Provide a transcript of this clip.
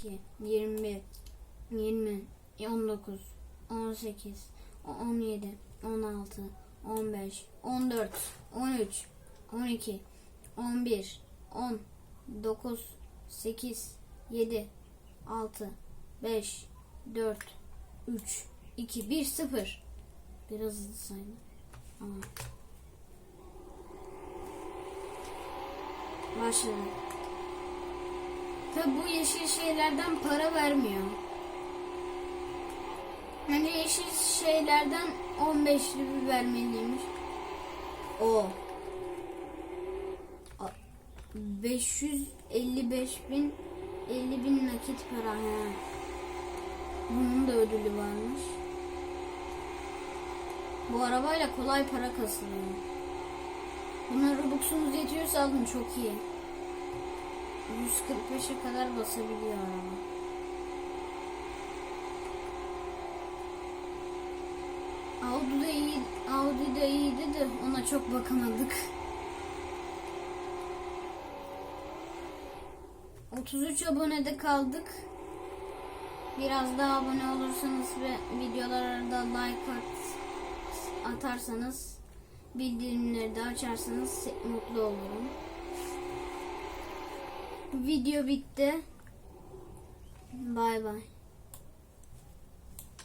22, 21, 20, 19, 18, 17, 16, 15, 14, 13, 12, 11, 10, 9, 8, 7, 6, 5, 4, 3, 2, 1, 0. Biraz hızlı saydım. Ama. Başladı. Tabi bu yeşil şeylerden para vermiyor. Bence yeşil şeylerden 15 lira vermeliymiş. O. A- 555 bin 50 bin nakit para. He. Bunun da ödülü varmış. Bu arabayla kolay para kasılıyor. Buna Robux'unuz yetiyorsa alın çok iyi. 145'e kadar basabiliyor araba. Audi de iyi, Audi de iyiydi de ona çok bakamadık. 33 abonede kaldık. Biraz daha abone olursanız ve videolara da like at, atarsanız bildirimleri de açarsanız mutlu olurum. Video bitti. Bay bay.